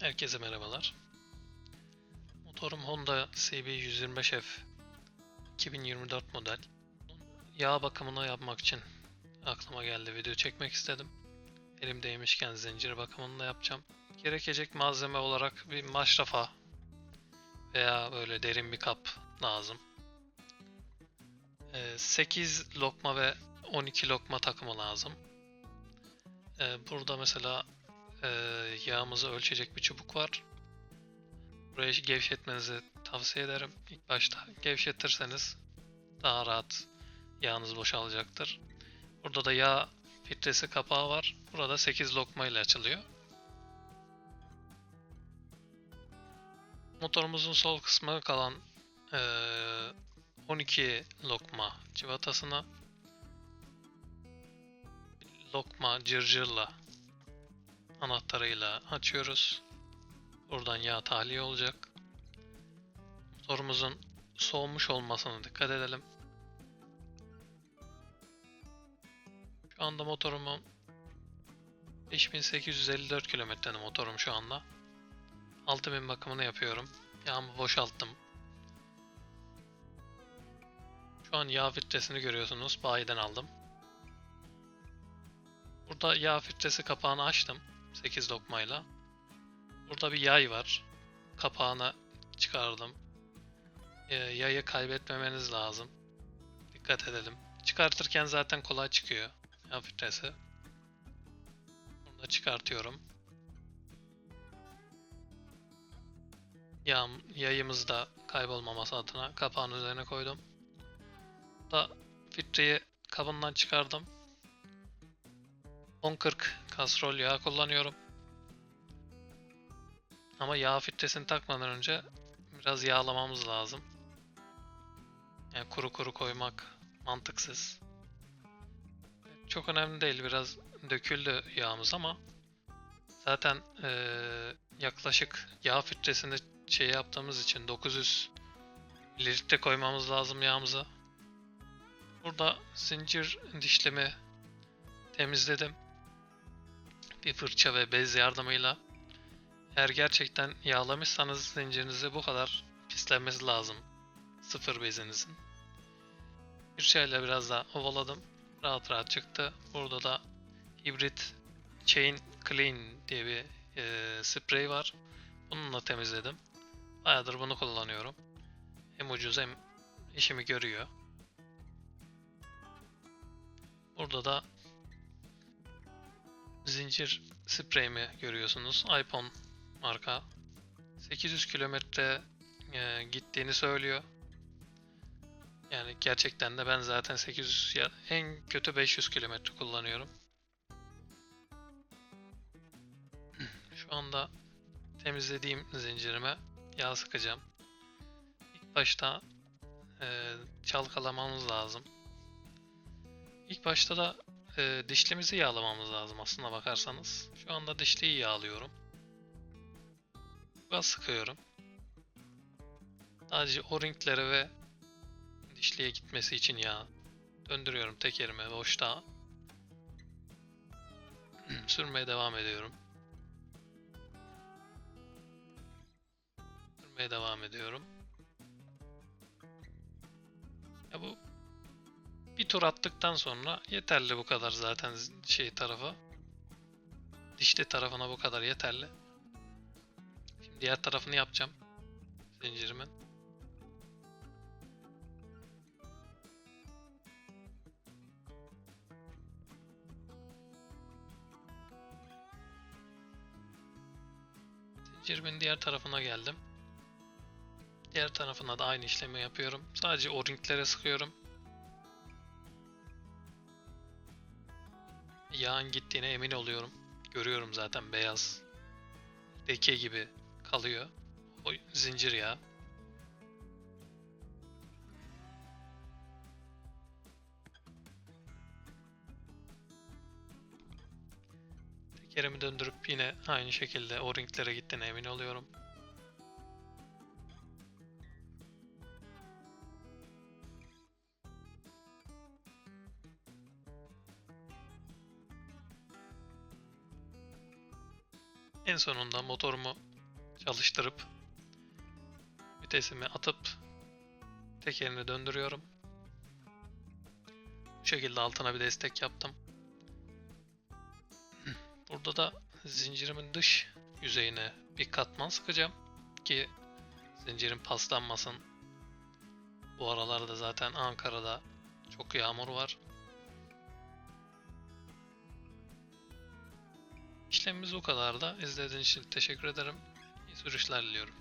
Herkese merhabalar. Motorum Honda CB125F 2024 model. Yağ bakımını yapmak için aklıma geldi video çekmek istedim. Elimdeymişken zincir bakımını da yapacağım. Gerekecek malzeme olarak bir maşrafa veya böyle derin bir kap lazım. Ee, 8 lokma ve 12 lokma takımı lazım. Ee, burada mesela e, yağımızı ölçecek bir çubuk var. Burayı gevşetmenizi tavsiye ederim. İlk başta gevşetirseniz daha rahat yağınız boşalacaktır. Burada da yağ filtresi kapağı var. Burada 8 lokma ile açılıyor. Motorumuzun sol kısmı kalan e, 12 lokma civatasına lokma cırcırla anahtarıyla açıyoruz. Buradan yağ tahliye olacak. Motorumuzun soğumuş olmasına dikkat edelim. Şu anda motorumun 5854 kilometrenin motorum şu anda. 6000 bakımını yapıyorum. Yağımı boşalttım. Şu an yağ filtresini görüyorsunuz. Bayiden aldım. Burada yağ filtresi kapağını açtım. 8 lokmayla. Burada bir yay var. Kapağını çıkardım. Ee, yayı kaybetmemeniz lazım. Dikkat edelim. Çıkartırken zaten kolay çıkıyor. Yağ filtresi. Bunu da çıkartıyorum. Yağ, yayımız da kaybolmaması adına kapağın üzerine koydum. Da filtreyi kabından çıkardım. 1040 kastrol yağ kullanıyorum. Ama yağ filtresini takmadan önce biraz yağlamamız lazım. Yani kuru kuru koymak mantıksız. Çok önemli değil. Biraz döküldü yağımız ama zaten eee, yaklaşık yağ filtresini şey yaptığımız için 900 mililitre koymamız lazım yağımıza. Burada zincir dişlimi temizledim. Bir fırça ve bez yardımıyla. Eğer gerçekten yağlamışsanız zincirinizi bu kadar pislenmesi lazım. Sıfır bezinizin. Fırçayla biraz daha ovaladım. Rahat rahat çıktı. Burada da hibrit Chain Clean diye bir e, sprey var. Bununla temizledim. Bayağıdır bunu kullanıyorum. Hem ucuz hem işimi görüyor. Burada da zincir spreyimi görüyorsunuz. iPhone marka. 800 kilometre e, gittiğini söylüyor. Yani gerçekten de ben zaten 800 ya en kötü 500 kilometre kullanıyorum. Şu anda temizlediğim zincirime yağ sıkacağım. İlk başta e, çalkalamamız lazım. İlk başta da e, dişlimizi yağlamamız lazım aslına bakarsanız. Şu anda dişliyi yağlıyorum. Biraz sıkıyorum. Sadece o-ringlere ve dişliye gitmesi için yağ döndürüyorum tekerime boşta. Sürmeye devam ediyorum. Sürmeye devam ediyorum. Ya bu bir tur attıktan sonra yeterli bu kadar zaten şey tarafa. Dişli tarafına bu kadar yeterli. Şimdi diğer tarafını yapacağım. Zincirimin. Zincirimin diğer tarafına geldim. Diğer tarafına da aynı işlemi yapıyorum. Sadece o-ringlere sıkıyorum. Yağın gittiğine emin oluyorum. Görüyorum zaten beyaz leke gibi kalıyor. O zincir yağı. Tekerimi döndürüp yine aynı şekilde o ringlere gittiğine emin oluyorum. En sonunda motorumu çalıştırıp vitesimi atıp tekerini döndürüyorum. Bu şekilde altına bir destek yaptım. Burada da zincirimin dış yüzeyine bir katman sıkacağım ki zincirin paslanmasın. Bu aralarda zaten Ankara'da çok yağmur var. İşlemimiz bu kadar da. İzlediğiniz için teşekkür ederim. İyi sürüşler diliyorum.